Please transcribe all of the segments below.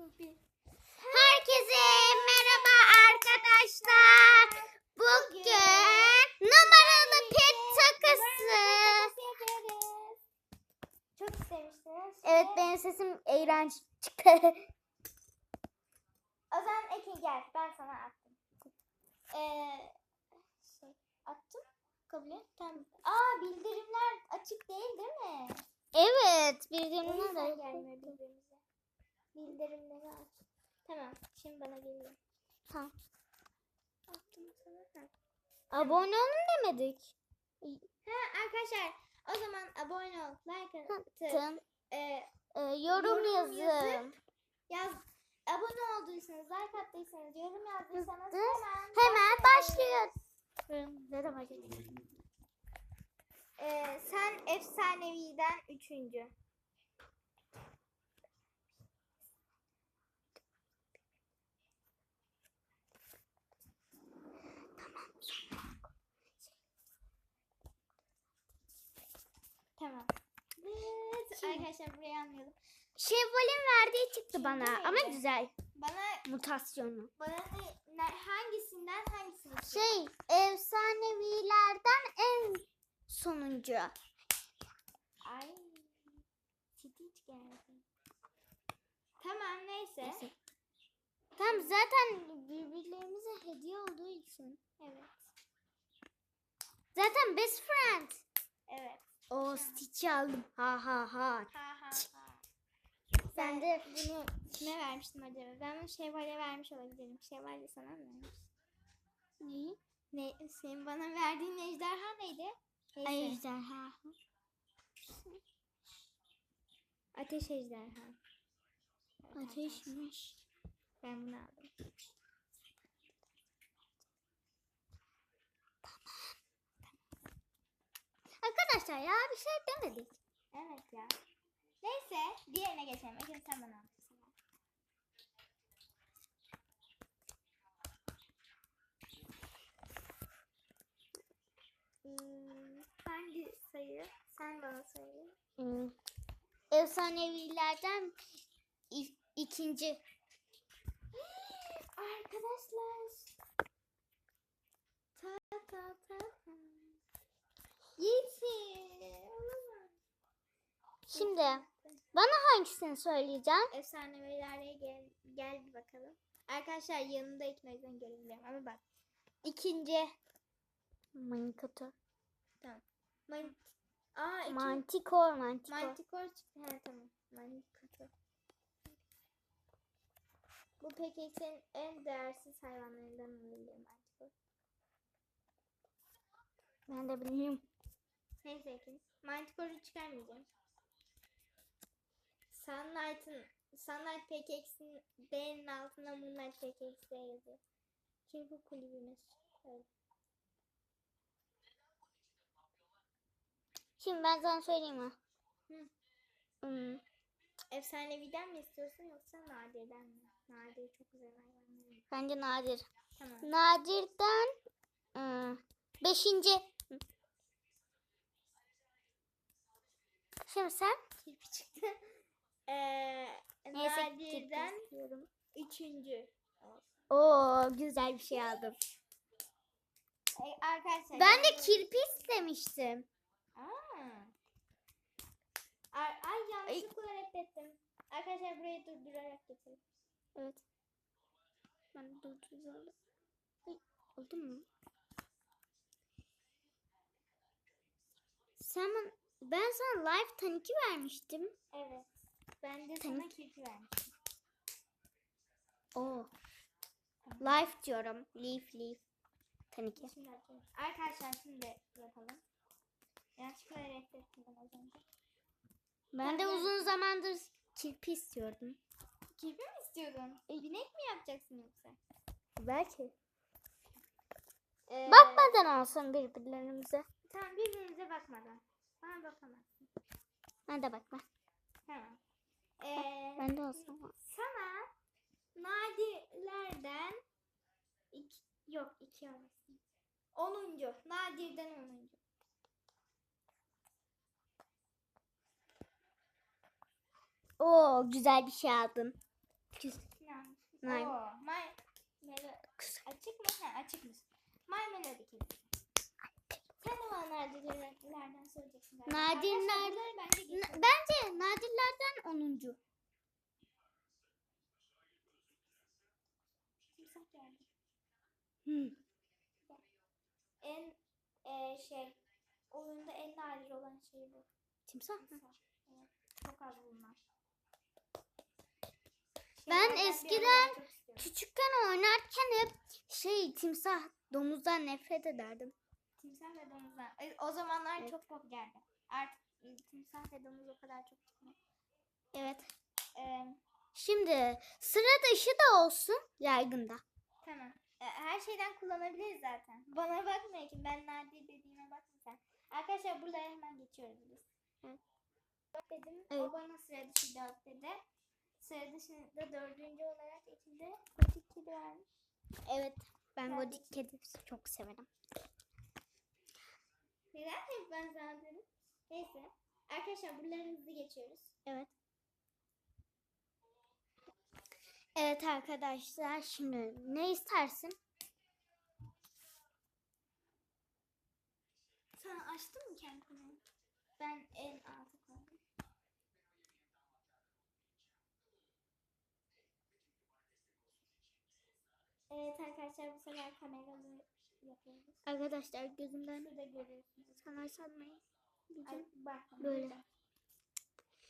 Herkese merhaba arkadaşlar. Bugün numaralı pet takısı. Çok istemiştiniz. Evet benim sesim eğlenç çıktı. O zaman Ekin gel. Ben sana attım. Ee, şey, attım. Kabul et. Tamam. Aa bildirimler açık değil değil mi? evet bildirimler bildirimize. Bildirimleri aç. Tamam. Şimdi bana geliyor. Tamam. Attım sana. Ha. Abone olun demedik. ha arkadaşlar o zaman abone ol. Like atın. Ee, Ee, yorum, Yorum yazın. yazıp yaz abone olduysanız, like attıysanız, yorum yazdıysanız Yazdı. hemen Hemen başlıyoruz. başlıyor? Ee, sen efsaneviden üçüncü. Tamam. Evet, arkadaşlar burayı anlayalım. Şevval'in verdiği çıktı bana Şimdi ama neydi? güzel. Bana Mutasyonu. bana ne, ne- hangisinden hangisini? Şey efsanevilerden en sonuncu. Ay. Stitch geldi. Tamam neyse. Neyse. Tam zaten birbirlerimize hediye olduğu için. Evet. Zaten best friend. Evet. O Stitch'i aldım. Ha ha ha. Ha ha ha. Sen Ben de bunu kime vermiştim acaba? Ben bunu Şevval'e vermiş olabilirim. Şevval de sana mı vermiş? neyi? Ne, senin bana verdiğin ejderha neydi? Neyse. Ejderha. Ateş ejderha. Ateşmiş. Ben bunu aldım. Arkadaşlar ya bir şey demedik. Evet ya. Neyse diğerine geçelim. Ekin sen bana. Hmm, hangi sayı? Sen bana söyle. Hmm. Efsanevilerden i- ikinci. Arkadaşlar. Ta ta ta Olamaz. Şimdi bana hangisini söyleyeceğim? Efsanevilerle gel, gel bir bakalım. Arkadaşlar yanında iki o yüzden görebiliyorum ama bak. İkinci. Manikato. Man Aa iki. Mantikor, mantikor. Mantikor çıktı. He tamam. Mantikor. Bu Pekex'in en değersiz hayvanlarından olabilir Mantikor. ben de bilmiyorum. Neyse ikiniz. Manticore'u çıkarmayacağım. Sunlight'ın Sunlight Pekex'in D'nin altında Moonlight Pekex'e yazıyor. Çünkü kulübümüz. Evet. Şimdi ben sana söyleyeyim mi? Hı. Hmm. Efsaneviden mi istiyorsun yoksa nadirden mi? Nadir çok güzel hayvanlar. Bence nadir. Tamam. Nadir'den ıı, beşinci. Hı. Şimdi sen? Kirpi çıktı. Eee Neyse nadirden istiyorum. üçüncü. Oo güzel bir şey aldım. E, arkadaşlar. Ben de kirpi istemiştim. Aa. Ay, ay yanlışlıkla reddettim. Arkadaşlar burayı durdurarak getirin. Evet. Ben durduracağım. Oldu mu? Sen bana, ben sana live taniki vermiştim. Evet. Ben de sana kirpi vermiştim. Oo. Live diyorum. Leaf leaf. Açalım. Arkadaşlar şimdi yapalım. Yanlışlıkla reddettim ben az önce. Ben de uzun zamandır kirpi istiyordum. Kirpi mi istiyordun? E, binek mi yapacaksın yoksa? Belki. Ee, Bakmadan alsın birbirlerimize. Tamam birbirimize bakmadan. Bana bakamazsın. Ben de bakma. Tamam. Ee, Ben de olsam. Sana nadirlerden iki, yok iki olmasın. Onuncu. Nadirden onuncu. Oo güzel bir şey? Nine. Oo, my Melo- açık mı? Ha, açıkmış. My Melody Kids. Sen bana nadirlerden soracaksın. galiba. Nadirler- Arkadaşlar bunları bence geçelim. bence nadirlerden 10. Timsah geldi. Hmm. En e, şey oyunda en nadir olan şey bu. Timsah mı? Evet. Çok az bulunan. Ben eskiden. Küçükken oynarken hep şey timsah domuzdan nefret ederdim. Timsah ve domuzlar. E, O zamanlar Evet. çok popülerdi. Artık e, timsah ve domuz o kadar çok çıkmıyor. Evet. Ee, Şimdi sıra dışı da olsun yaygında. tamam. E, her şeyden kullanabiliriz zaten. Bana bakma ki ben nadir dediğime bakma sen. Arkadaşlar buralara hemen geçiyoruz biz. Evet. Dedim. Evet. O bana sıra dışı dört dedi. Sıra dışında dördüncü olarak içinde kutik kedi varmış. Evet. Ben Ben godik kedi çok severim. Neden hep ben sana? Neyse. Arkadaşlar buraları hızlı geçiyoruz. Evet. Evet arkadaşlar şimdi ne istersin? Sen açtın mı kendi kamerayı? Ben en alta koydum. Evet arkadaşlar bu sefer yapıyoruz. Arkadaşlar gözümden Şurada görüyorsunuz. sana sanmayın. Ay, bak Böyle. burada.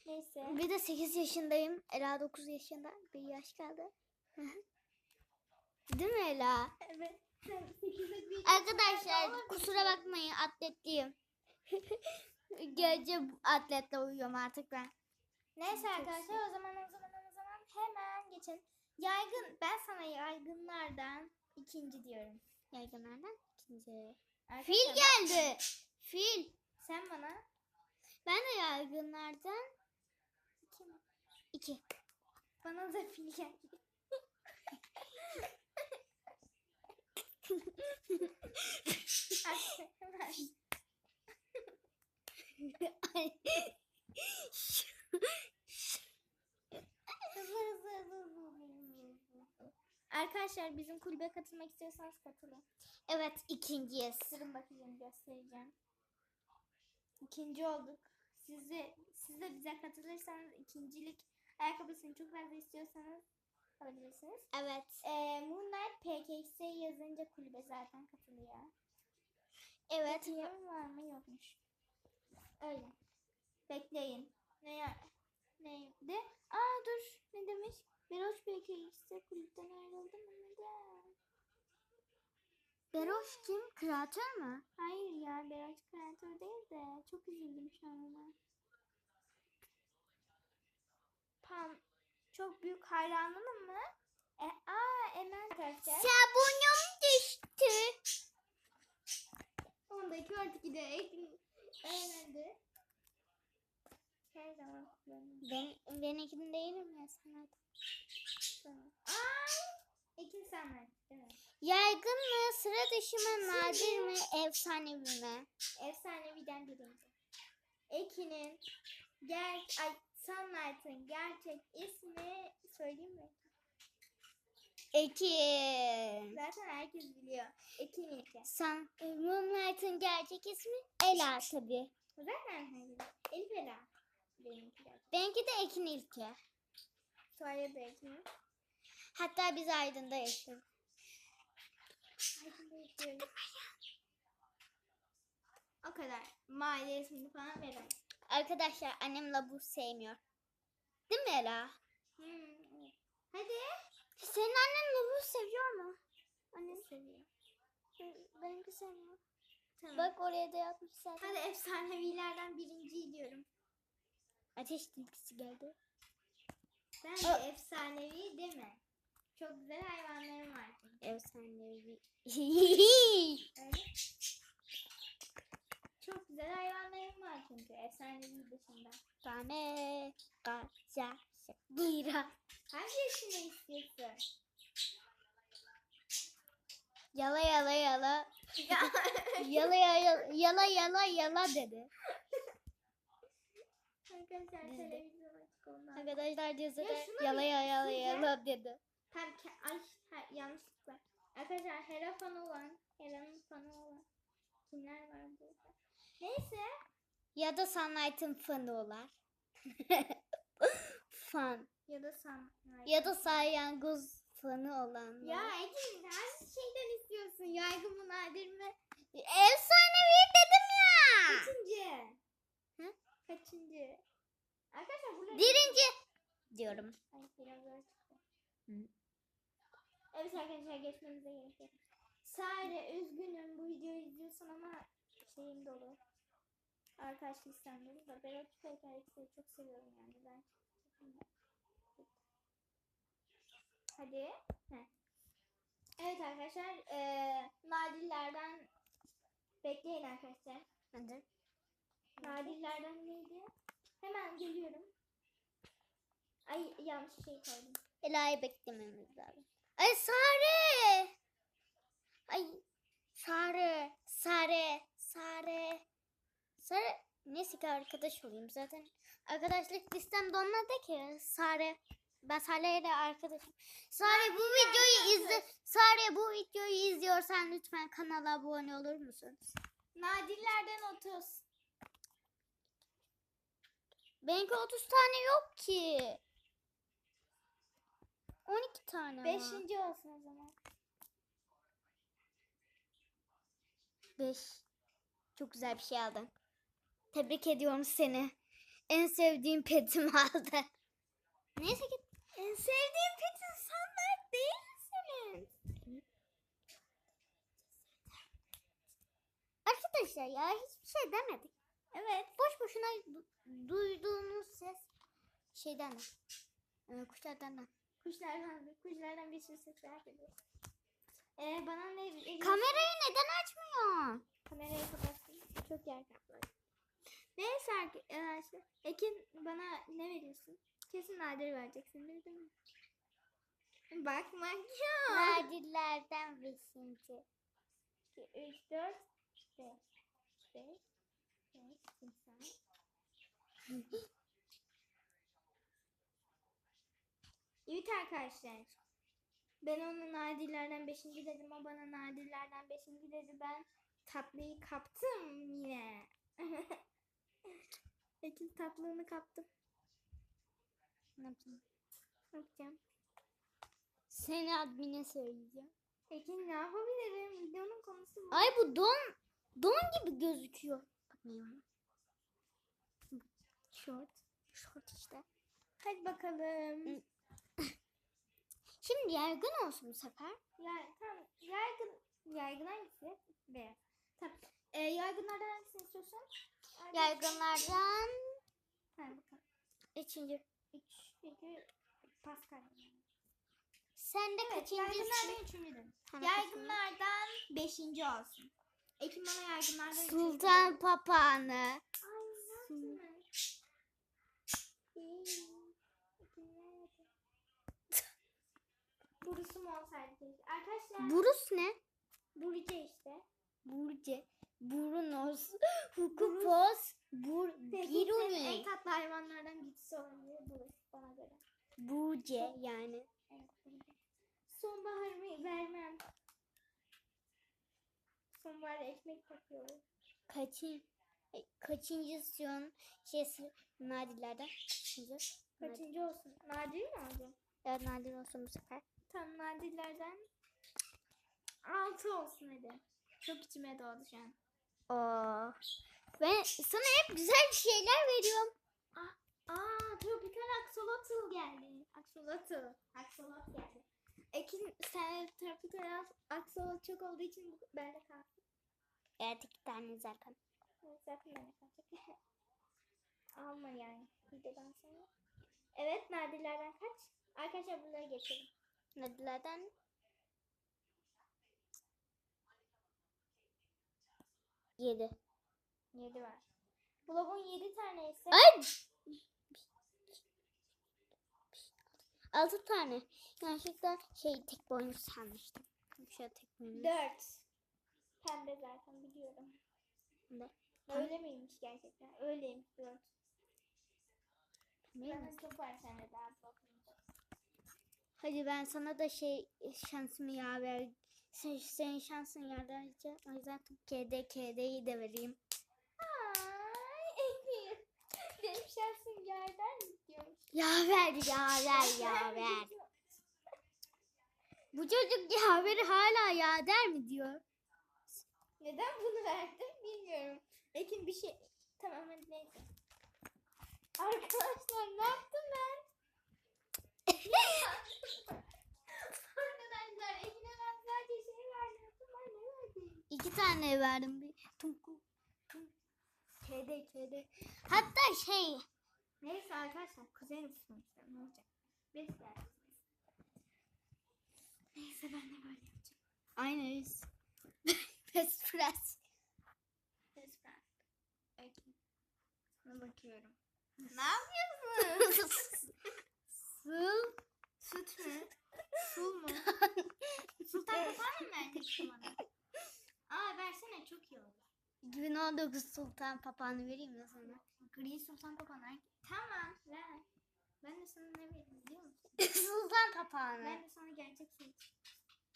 Neyse. Bir de 8 yaşındayım. Ela 9 yaşında. Bir yaş kaldı. Değil mi Ela? Evet. Arkadaşlar kusura bakmayın atletliyim. Gece atletle uyuyorum artık ben. Neyse arkadaşlar o zaman o zaman o zaman hemen geçelim. Yaygın ben sana yaygınlardan ikinci diyorum. Yaygınlardan ikinci. Arkadaşlar, Fil geldi. Fil. Sen bana Ben de yaygınlardan iki mi? iki. Bana da fil geldi. Arkadaşlar bizim kulübe katılmak istiyorsanız katılın. Evet ikinciyiz. Sırın bakacağım göstereceğim. İkinci olduk. Siz de, siz de bize katılırsanız ikincilik ayakkabısını çok fazla istiyorsanız alabilirsiniz. Evet. Ee, Moonlight PKX yazınca kulübe zaten katılıyor. Evet. Katılıyor var mı yokmuş. Öyle. Bekleyin. Ne ya? Neydi? Aa dur. Ne demiş? Beroş PKX'e kulüpten ayrıldı mı? Neden? Beroş kim? Kreatör mü? Hayır ya Beroş kreatör değil de çok üzüldüm şu an ona. Pam çok büyük hayranım mı? E, aa Emel arkadaşlar. Sabunum düştü. Ondaki artık giderek öğrendi. Her zaman kullanıyorum. Ben, ben ikinci değilim ya sana. Tamam. Ay! İkinci sen ver. Değil mi? Yaygın mı? Sıra dışı mı? Nadir mi? Efsanevi mi? Efsaneviden birinci. Ekin'in ger ay Sunlight'ın gerçek ismi söyleyeyim mi? Ekin. Zaten herkes biliyor. Ekin İlke. Sen Moonlight'ın gerçek ismi Ela tabii. Zaten herkes Elif Ela. Benimki de. Benimki de Ekin İlke. Sonra da Ekin. Hatta biz Aydın'da yaşıyoruz. O kadar. Mahalle ismini falan veremem. Arkadaşlar annem labu sevmiyor. Değil mi Ela? Hmm. Hadi. Senin annen labu seviyor mu? Annem seviyor. Benimki sevmiyor. Tamam. Bak oraya da yapmış zaten. Hadi efsanevilerden birinciyi diyorum. Ateş tilkisi geldi. Bence Aa. efsanevi deme. Çok güzel hayvanlarım var. Efsanevi. Çok güzel hayvanlarım var çünkü efsanevi dışında. Tane kaşa şakira. Hangi yaşını istiyorsun? Yala yala yala. Ya. Yala yala yala yala yala dedi. Arkadaşlar televizyon açık ondan. Arkadaşlar dizide yala yala yala yala dedi. Tam ay ha, yanlışlıkla. Arkadaşlar Hera fanı olan, Hera'nın fanı olan kimler var burada? Neyse. Ya da Sunlight'ın fanı olar. Fan. Ya da sen. Ya da Salyangoz fanı olan. Ya Ekin hangi şeyden istiyorsun? Yaygın mı nadir mi? Efsanevi dedim ya. Kaçıncı? Hı? Kaçıncı? Arkadaşlar burada... Birinci diyorum. Ay biraz zor çıktı. Hı. Evet arkadaşlar geçmemize gerek yok. Sare üzgünüm bu videoyu izliyorsun ama şeyim dolu. Arkadaş listem dolu da ben tüfek karakterleri çok seviyorum yani ben. Hadi. Heh. Evet arkadaşlar eee nadirlerden bekleyin arkadaşlar. Hadi. Nadirlerden neydi? Hemen geliyorum. Ay yanlış şey koydum. Ela'yı beklememiz lazım. Ay Sare. Ay Sare. Sare. Sare. Sare. Neyse ki arkadaş olayım zaten. Arkadaşlık listem donmadı ki. Sare. Ben Sare'yle arkadaşım. Sare bu videoyu izle. Sare bu videoyu izliyorsan lütfen kanala abone olur musun? Nadirlerden 30. Benimki 30 tane yok ki. 12 tane. Beşinci olsun o zaman. 5. Çok güzel bir şey aldın. Tebrik ediyorum seni. En sevdiğim petimi aldın. Neyse ki En sevdiğim petin sanlar değil misiniz? arkadaşlar ya hiçbir şey demedik. Evet. Boş boşuna du- duyduğunuz ses şeyden de. Ee, kuşlardan da. Kuşlardan, kuşlardan bir sürü sesler geliyor. Ee, bana ne? ne- Kamerayı neden açmıyor? Kamerayı kapattım. Çok yer kapladı. Neyse arkadaşlar. Ekin bana ne veriyorsun? Kesin nadir vereceksin değil mi? Bakmak yok. Nadirlerden beşinci. 2, 3, 4, 5. 5, 5, insan. Evet arkadaşlar. Ben onu nadirlerden 5. dedim. O bana nadirlerden 5. dedi. Ben tatlıyı kaptım yine. Ekin tatlığını kaptım. Ne yapayım? Ne yapacağım? Seni admine söyleyeceğim. Ekin ne yapabilirim? Videonun konusu bu. Ay bu don don gibi gözüküyor. Bakmayayım. Short. Short işte. Hadi bakalım. Şimdi yaygın olsun bu sefer. Ya tamam. Yaygın. Yaygın hangisi? Beyaz. Tamam. Ee, yaygınlardan hangisini istiyorsun? Yaygınlardan Hadi bakalım. üçüncü. 3, 2, Pascal. Sen de Evet, kaçıncısın? yaygınlardan üçüncü dedim. Yaygınlardan beşinci olsun. Ekim bana yaygınlardan kaçıncı? üçüncü Sultan dedi. papağanı. Ay ne yaptın? İyi. Ekim nerede? Burası mı olsaydı. Arkadaşlar Burus ne? Burcu işte. Burce. Burunus. Hukupos. Bur. Senin en Biruni. tatlı hayvanlardan birisi olabilir burası bana göre. Burce yani. Evet, Burcu. Sonbaharımı vermem. Sonbahar ekmek takıyorum. Kaçın? e, Kaçıncısın? Şeysi nadirlerden. Kaçıncı? Kaçıncı olsun? Nadir mi alacağım? Evet nadir olsun bu sefer. Tam nadirlerden altı olsun hadi. Çok içime doğdu şu an. Oo. Ben sana hep güzel şeyler veriyorum. Aa, tropikal axolotl geldi. Axolotl. Axolot geldi. Ekin sen tropikal axolot çok olduğu için bu- bende kalsın. Evet iki tane zaten. Evet, Zaten bende kalacak. Alma yani. Videodan sonra. Evet nadirlerden kaç? Arkadaşlar bunları geçelim. Nadirlerden yedi. 7 var. Blobun 7 tane ise Ay! Altı tane. Yanlışlıkla şey tek boynuz sanmıştım. Şöyle tek boynuz. 4. Pembe zaten biliyorum. Ne? Öyle miymiş gerçekten? Öyleymiş 4. Değil mi? Zaten çok var sende daha bakınca. Hadi ben sana da şey şansımı yaver. Sen, senin şansın yaver. O yüzden KD KD'yi de vereyim. Ay. Benim şansım yerden mi diyormuş? Yaver yaver yaver. Bu çocuk yaveri hala ya der mi diyor. Neden bunu verdim bilmiyorum. Ekin bir şey... Tamam hadi neyse. Arkadaşlar ne yaptım ben? Arkadaşlar Ekin'e ben sadece şey verdim. Ben ne verdim? İki tane verdim. Bir tunku. KD KD. Hatta şey Neyse arkadaşlar kuzenim sonuçta ne olacak? Biz dersiniz. Neyse ben de böyle yapacağım. aynıyız. Best friends. Best friend. Sana bakıyorum. ne yapıyorsun? Su. Süt mü? Su mu? Sultan papağanı mı vereceksin bana? Aa versene çok iyi olur. 2019 Sultan Papağanı vereyim mi sana? Gri sultan papağanı. Tamam ver. Ben de sana ne vereyim biliyor musun? Sultan Papağanı. Ben de sana gerçek sil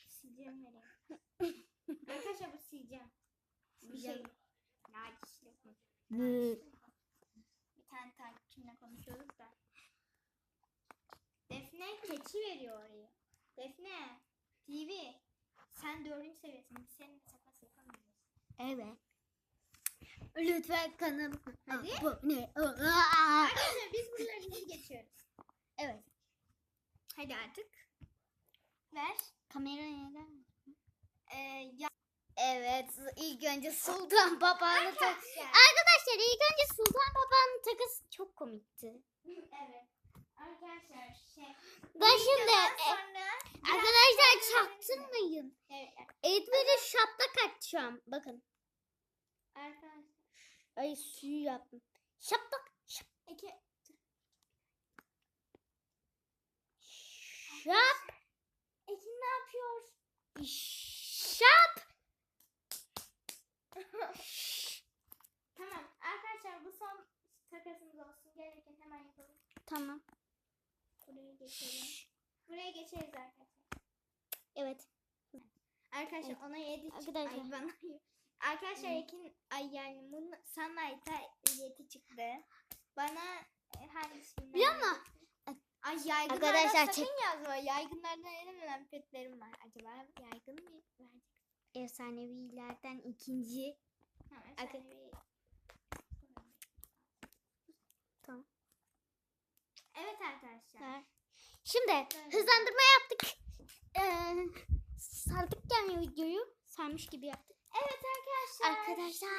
sileceğim vereyim. Arkadaşlar bu sileceğim. Bir şey. Sileceğim. Mi? Bı. Bir tane takipçimle konuşuyoruz da. Defne keçi veriyor oraya. Defne TV. Sen dördüncü seviyesin. Seninle sakat yapamıyoruz. Evet. Lütfen kanalıma Hadi. abone ol. Arkadaşlar biz buraları hızlı geçiyoruz. Evet. Hadi artık. Ver. Kamera neden? Ee, ya Evet. ilk önce Sultan Papağanı tak. arkadaşlar. İlk önce Sultan Papağanı takısı çok komikti. evet. Arkadaşlar şey. Ben şimdi e, arkadaşlar çaktırmayın. Evet. Şaplak atacağım. Bakın. Arkadaşlar. Ay suyu yaptım. Şaplak. Şap. İki. Şap. Ekin ne yapıyor? Şap. Tamam. Arkadaşlar bu son takasımız olsun. Gereken hemen yapalım. Tamam. Buraya geçelim. Buraya geçeriz arkadaşlar. Evet. Arkadaşlar Evet. ona 7 Arkadaşlar. Ay bana Arkadaşlar Hı. Ekin ay yani bunun Sunlight'a 7 çıktı. Bana e, hangisini? Biliyor musun? Ay yaygınlardan Arkadaşlar, sakın yazma. Yaygınlardan en önemli petlerim var. Acaba yaygın mı? Efsanevilerden ikinci. Ha, Arka-. Tamam. Evet arkadaşlar. Şimdi hızlandırma yaptık. Ee, sardık yani videoyu. Sarmış gibi yaptık. Evet arkadaşlar. Arkadaşlar.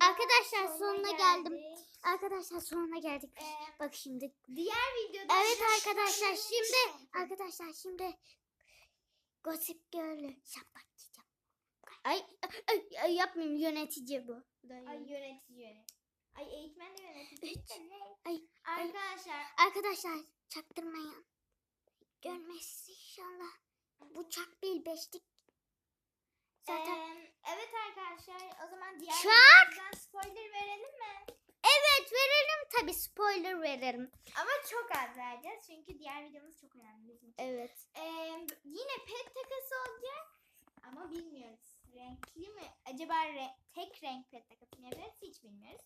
Arkadaşlar sonuna geldim. geldik. Arkadaşlar sonuna geldik. Ee, Bak şimdi. Diğer videoda Evet arkadaşlar şimdi arkadaşlar şimdi Gossip Girl'ü şaplak diyeceğim. Ay, ay, ay yapmayayım yönetici bu. Ay yönetici yönet. Ay eğitmen de yönetici. De ne? Ay. Arkadaşlar Arkadaşlar çaktırmayın. Görmez inşallah. Bu çak değil beşlik. Zaten eee, evet arkadaşlar o zaman diğer Çak. videomuzdan spoiler verelim mi? evet verelim tabi spoiler verelim. Ama çok az vereceğiz çünkü diğer videomuz çok önemli bizim için. Evet. Eee, yine pet takası olacak ama bilmiyoruz. Renkli mi? Acaba re- tek renk pet takası mı yapacağız hiç bilmiyoruz.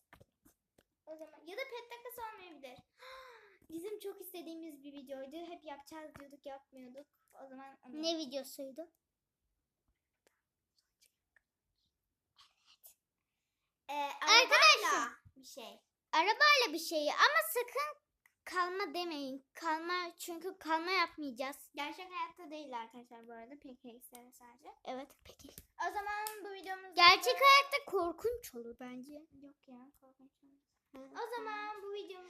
O zaman ya da pet takası olmayabilir. Bizim çok istediğimiz bir videoydu. Hep yapacağız diyorduk yapmıyorduk. O zaman onu Ne videosuydu? Ee, Arkadaşlar. bir şey. Arabayla bir şeyi ama sakın kalma demeyin. Kalma çünkü kalma yapmayacağız. Gerçek hayatta değil arkadaşlar bu arada. PKX'de sadece. Evet peki. O zaman bu videomuz Gerçek hayatta korkunç olur bence. yok ya korkunç. olmaz. O zaman bu videomuz